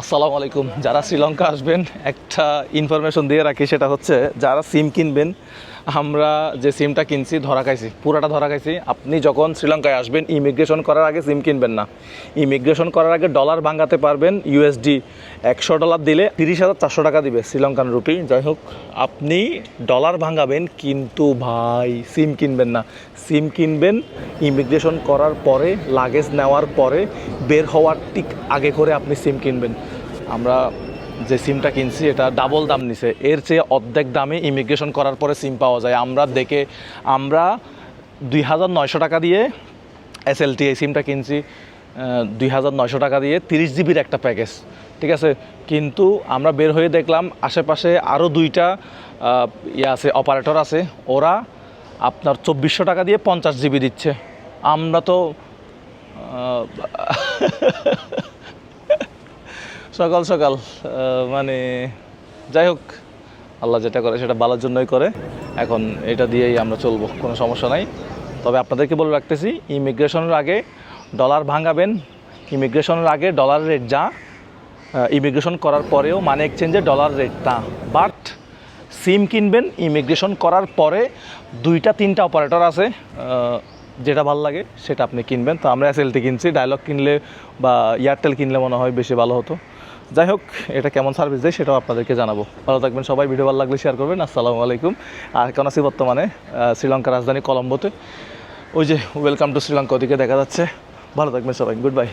আসসালামু আলাইকুম। যারা শ্রীলঙ্কা আসবেন একটা ইনফরমেশন দিয়ে রাখি সেটা হচ্ছে যারা সিম কিনবেন আমরা যে সিমটা কিনছি, ধরা খাইছি, পুরাটা ধরা খাইছি, আপনি যখন শ্রীলঙ্কায় আসবেন ইমিগ্রেশন করার আগে সিম কিনবেন না। ইমিগ্রেশন করার আগে ডলার ভাঙাতে পারবেন ইউএসডি একশো ডলার দিলে তিরিশ হাজার চারশো টাকা দিবে শ্রীলঙ্কান রুপি যাই হোক, আপনি ডলার ভাঙাবেন, কিন্তু ভাই, সিম কিনবেন না। সিম কিনবেন ইমিগ্রেশন করার পরে লাগেজ নেওয়ার পরে, বের হওয়ার ঠিক আগে করে আপনি সিম কিনবেন। আমরা যে সিমটা কিনছি, এটা ডাবল দাম নিছে। এর চেয়ে অর্ধেক দামে ইমিগ্রেশন করার পরে সিম পাওয়া যায়। আমরা দেখে, আমরা দুই হাজার নয়শো টাকা দিয়ে এসএলটি এই সিমটা কিনছি দুই হাজার নয়শো টাকা দিয়ে তিরিশ জিবির একটা প্যাকেজ ঠিক আছে? কিন্তু আমরা বের হয়ে দেখলাম, আশেপাশে আরও দুইটা ইয়ে আছে অপারেটর আছে। ওরা আপনার চব্বিশশো টাকা দিয়ে পঞ্চাশ জিবি দিচ্ছে। আমরা তো সকাল সকাল মানে যাই হোক, আল্লাহ যেটা করে সেটা ভালোর জন্যই করে। এখন এটা দিয়েই আমরা চলবো, কোনো সমস্যা নাই। তবে আপনাদেরকে বলে রাখতেছি, ইমিগ্রেশনের আগে ডলার ভাঙাবেন, ইমিগ্রেশনের আগে ডলার রেট যা ইমিগ্রেশন করার পরেও মানে এক্সচেঞ্জে ডলার রেট তা। বাট সিম কিনবেন, ইমিগ্রেশন করার পরে দুইটা, তিনটা অপারেটর আছে যেটা ভালো লাগে, সেটা আপনি কিনবেন। তো আমরা এসএলটি কিনছি, ডায়লগ কিনলে বা এয়ারটেল কিনলে মনে হয় বেশি ভালো হতো। যাই হোক, এটা কেমন সার্ভিস দেয় সেটাও আপনাদেরকে জানাব। ভালো থাকবেন সবাই ভিডিও ভালো লাগলে শেয়ার করবেন। আসসালামু আলাইকুম। আর কেন আছি বর্তমানে শ্রীলঙ্কার রাজধানী কলম্বোতে। ওই যে ওয়েলকাম টু শ্রীলঙ্কা, ওদিকে দেখা যাচ্ছে। ভালো থাকবেন সবাই গুড বাই